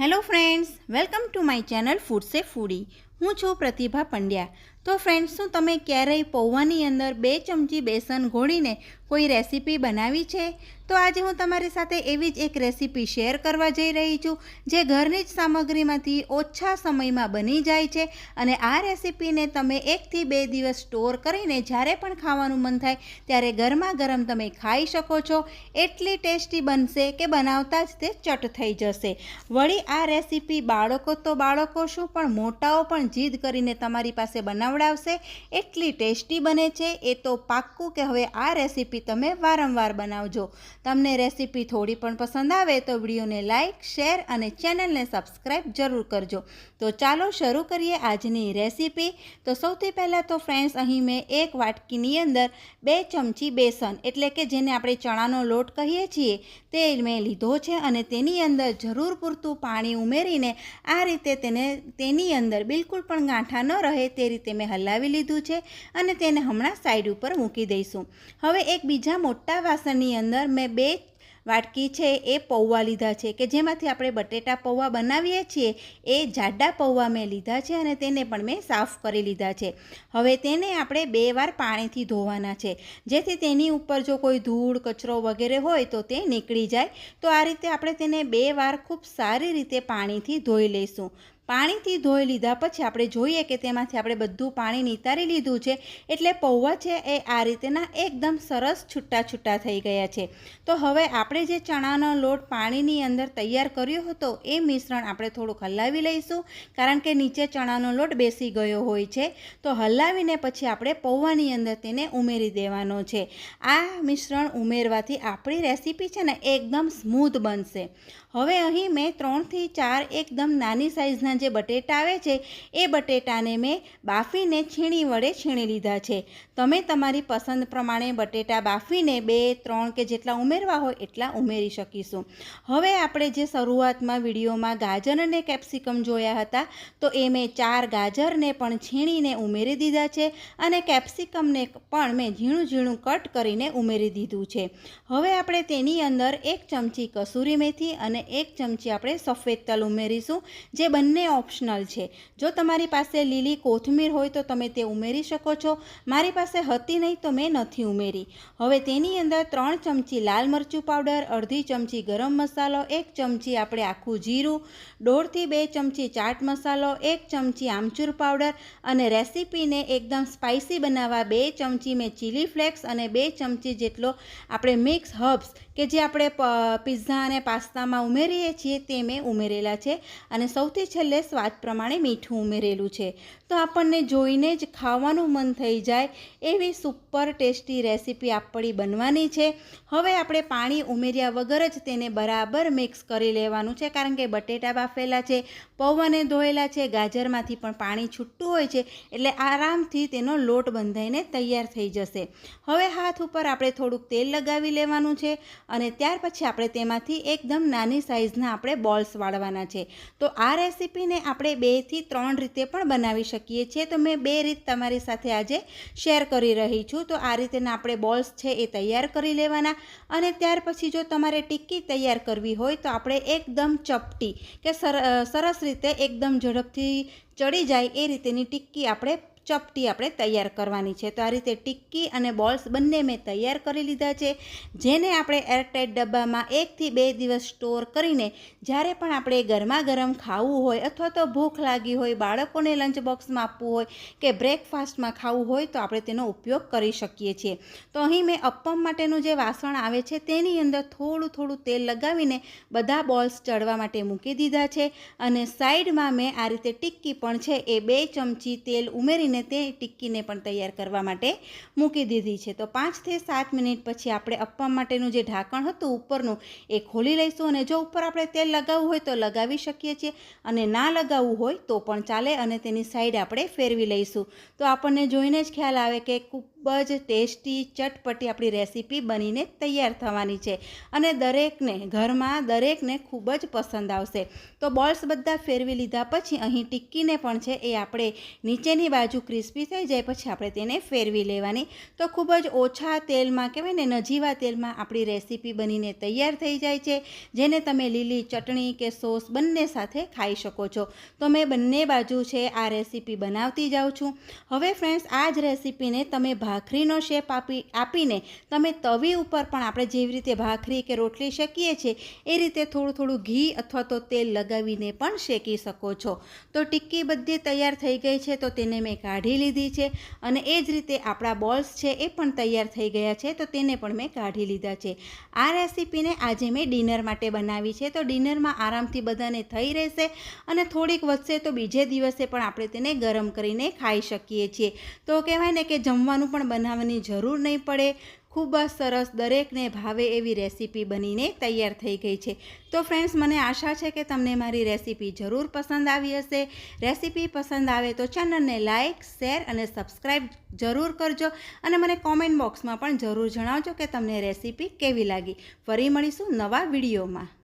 Hello friends, welcome to my channel food સે foodie. હું છું પ્રતિભા પંડ્યા. તો ફ્રેન્ડ્સ, શું તમે ક્યારેય પૌવાની અંદર બે ચમચી બેસન ઘોળીને કોઈ રેસીપી બનાવી છે? તો આજે હું તમારી સાથે એવી જ એક રેસીપી શેર કરવા જઈ રહી છું, જે ઘરની જ સામગ્રીમાંથી ઓછા સમયમાં બની જાય છે અને આ રેસીપીને તમે એકથી બે દિવસ સ્ટોર કરીને જ્યારે પણ ખાવાનું મન થાય ત્યારે ગરમા ગરમ તમે ખાઈ શકો છો. એટલી ટેસ્ટી બનશે કે બનાવતા જ તે ચટ થઈ જશે. વળી આ રેસીપી બાળકો તો બાળકો શું, પણ મોટાઓ પણ જીદ કરીને તમારી પાસે બનાવડાવશે. એટલી ટેસ્ટી બને છે, એ તો પાક્કું કે હવે આ રેસીપી તમે વારંવાર બનાવજો. તમને રેસીપી થોડી પણ પસંદ આવે તો વિડીયોને લાઇક શેર અને ચેનલને સબસ્ક્રાઈબ જરૂર કરજો. તો ચાલો શરૂ કરીએ આજની રેસીપી. તો સૌથી પહેલાં તો ફ્રેન્ડ્સ, અહીં મેં એક વાટકીની અંદર બે ચમચી બેસન, એટલે કે જેને આપણે ચણાનો લોટ કહીએ છીએ, તે મેં લીધો છે અને તેની અંદર જરૂર પૂરતું પાણી ઉમેરીને આ રીતે તેને, તેની અંદર બિલકુલ પણ ગાંઠા ન રહે તે રીતે મેં હલાવી લીધું છે અને તેને હમણાં સાઈડ ઉપર મૂકી દઈશું. હવે એક બીજા મોટા વાસણની અંદર મેં બે વાટકી છે એ પૌવા લીધા છે કે જેમાંથી આપણે બટેટા પૌવા બનાવીએ છીએ, એ જાડા પૌવા મેં લીધા છે અને તેને પણ મેં સાફ કરી લીધા છે. હવે તેને આપણે બે વાર પાણીથી ધોવાના છે. જેથી તેની ઉપર જો કોઈ ધૂળ, કચરો વગેરે હોય તો તે નીકળી જાય. તો આ રીતે આપણે તેને બે વાર ખૂબ સારી રીતે પાણીથી ધોઈ લઈશું. પાણીથી ધોઈ લીધા પછી આપણે જોઈએ કે તેમાંથી આપણે બધું પાણી નિતારી લીધું છે, એટલે પૌવા છે એ આ રીતેના એકદમ સરસ છૂટા છૂટા થઈ ગયા છે. તો હવે આપણે જે ચણાનો લોટ પાણીની અંદર તૈયાર કર્યો હતો, એ મિશ્રણ આપણે થોડુંક હલાવી લઈશું, કારણ કે નીચે ચણાનો લોટ બેસી ગયો હોય છે. તો હલાવીને પછી આપણે પૌવાની અંદર તેને ઉમેરી દેવાનો છે. આ મિશ્રણ ઉમેરવાથી આપણી રેસીપી છે ને એકદમ સ્મૂધ બનશે. હવે અહીં મેં ત્રણથી ચાર એકદમ નાની સાઇઝના જે બટેટા આવે છે, એ બટેટાને મેં બાફીને છીણી વડે છીણી લીધા છે. તમે તમારી પસંદ પ્રમાણે બટેટા બાફીને બે, ત્રણ કે જેટલા ઉમેરવા હોય એટલા ઉમેરી શકીશું. હવે આપણે જે શરૂઆતમાં વિડીયોમાં ગાજર અને કેપ્સિકમ જોયા હતા, તો એ મેં ચાર ગાજરને પણ છીણીને ઉમેરી દીધા છે અને કેપ્સિકમને પણ મેં ઝીણું ઝીણું કટ કરીને ઉમેરી દીધું છે. હવે આપણે તેની અંદર એક ચમચી કસૂરી મેથી અને એક ચમચી આપણે સફેદ તલ ઉમેરીશું, જે બંને ઓપ્શનલ છે. જો તમારી પાસે લીલી કોથમીર હોય તો તમે તે ઉમેરી શકો છો. મારી પાસે હતી નહીં તો મેં નથી ઉમેરી. હવે તેની અંદર ત્રણ ચમચી લાલ મરચું પાવડર, અડધી ચમચી ગરમ મસાલો, એક ચમચી આપણે આખું જીરું, દોઢથી બે ચમચી ચાટ મસાલો, એક ચમચી આમચૂર પાવડર અને રેસીપીને એકદમ સ્પાઇસી બનાવવા બે ચમચી મેં ચીલી ફ્લેક્સ અને બે ચમચી જેટલો આપણે મિક્સ હર્બ્સ કે જે આપણે પિઝા અને પાસ્તામાં ઉમેરીએ છીએ તે મેં ઉમેરેલા છે. અને સૌથી છેલ્લે સ્વાદ પ્રમાણે મીઠું ઉમેરેલું છે. તો આપણને જોઈને જ ખાવાનું મન થઈ જાય એવી સુપર ટેસ્ટી રેસીપી આપણી બનવાની છે. હવે આપણે પાણી ઉમેર્યા વગર જ તેને બરાબર મિક્સ કરી લેવાનું છે. કારણ કે બટેટા બાફેલા છે, પૌવાને ધોયેલા છે, ગાજરમાંથી પણ પાણી છૂટું હોય છે, એટલે આરામથી તેનો લોટ બંધાઈને તૈયાર થઈ જશે. હવે હાથ ઉપર આપણે થોડુંક તેલ લગાવી લેવાનું છે અને ત્યાર પછી આપણે તેમાંથી એકદમ નાની સાઇઝના આપણે બોલ્સ વાળવાના છે. તો આ રેસીપીને આપણે બેથી ત્રણ રીતે પણ બનાવી શકીએ છીએ. તો મેં બે રીત તમારી સાથે આજે શેર કરી રહી છું. તો આ રીતેના આપણે બોલ્સ છે એ તૈયાર કરી લેવાના અને ત્યાર પછી જો તમારે ટિક્કી તૈયાર કરવી હોય તો આપણે એકદમ ચપટી કે સરસ રીતે એકદમ ઝડપથી ચડી જાય એ રીતેની ટિક્કી આપણે ચપટી આપણે તૈયાર કરવાની છે. તો આ રીતે ટિક્કી અને બોલ્સ બંને મેં તૈયાર કરી લીધા છે. જેને આપણે એરટાઇટ ડબ્બામાં એકથી બે દિવસ સ્ટોર કરીને જ્યારે પણ આપણે ગરમા ગરમ ખાવું હોય અથવા તો ભૂખ લાગી હોય, બાળકોને લંચ બોક્સમાં આપવું હોય કે બ્રેકફાસ્ટમાં ખાવું હોય તો આપણે તેનો ઉપયોગ કરી શકીએ છીએ. તો અહીં મેં અપ્પમ માટેનું જે વાસણ આવે છે તેની અંદર થોડું થોડું તેલ લગાવીને બધા બોલ્સ ચડવા માટે મૂકી દીધા છે. અને સાઈડમાં મેં આ રીતે ટિક્કી પણ છે એ બે ચમચી તેલ ઉમેરીને અને તે ટિક્કીને પણ તૈયાર કરવા માટે મૂકી દીધી છે. તો પાંચથી સાત મિનિટ પછી આપણે અપવા માટેનું જે ઢાંકણ હતું ઉપરનું, એ ખોલી લઈશું અને જો ઉપર આપણે તેલ લગાવવું હોય તો લગાવી શકીએ છીએ અને ના લગાવવું હોય તો પણ ચાલે અને તેની સાઈડ આપણે ફેરવી લઈશું. તો આપણને જોઈને જ ખ્યાલ આવે કે ખૂબ જ ટેસ્ટી, ચટપટી આપણી રેસીપી બનીને તૈયાર થવાની છે અને દરેકને ઘરમાં દરેકને ખૂબ જ પસંદ આવશે. તો બોલ્સ બધા ફેરવી લીધા પછી અહીં ટિક્કીને પણ છે એ આપણે નીચેની બાજુ ક્રિસ્પી થઈ જાય પછી આપણે તેને ફેરવી લેવાની. તો ખૂબ જ ઓછા તેલમાં કહેવાય ને નજીવા તેલમાં આપણી રેસીપી બનીને તૈયાર થઈ જાય છે, જેને તમે લીલી ચટણી કે સોસ બંને સાથે ખાઈ શકો છો. તો મેં બંને બાજુ છે આ રેસીપી બનાવતી જાઉં છું. હવે ફ્રેન્ડ્સ, આ જ રેસીપીને તમે ભાખરીનો શેપ આપી, આપીને તમે તવી ઉપર પણ આપણે જેવી રીતે ભાખરી કે રોટલી શેકીએ છીએ, એ રીતે થોડું થોડું ઘી અથવા તો તેલ લગાવીને પણ શેકી શકો છો. તો ટિક્કી બધી તૈયાર થઈ ગઈ છે, તો તેને મેં કાઢી લીધી છે અને એ જ રીતે આપણા બોલ્સ છે એ પણ તૈયાર થઈ ગયા છે, તો તેને પણ મેં કાઢી લીધા છે. આ રેસીપીને આજે મેં ડિનર માટે બનાવી છે, તો ડિનરમાં આરામથી બધાને થઈ રહેશે અને થોડીક વધશે તો બીજે દિવસે પણ આપણે તેને ગરમ કરીને ખાઈ શકીએ છીએ. તો કહેવાય ને કે જમવાનું બનાવવાની જરૂર નહીં પડે. ખૂબ જ સરસ દરેકને ભાવે એવી રેસીપી બનીને તૈયાર થઈ ગઈ છે. તો ફ્રેન્ડ્સ મને આશા છે કે તમને મારી રેસીપી જરૂર પસંદ આવી હશે. રેસીપી પસંદ આવે તો ચેનલને લાઇક શેર અને સબસ્ક્રાઈબ જરૂર કરજો અને મને કોમેન્ટ બોક્સમાં પણ જરૂર જણાવજો કે તમને રેસીપી કેવી લાગી. ફરી મળીશું નવા વિડીયોમાં.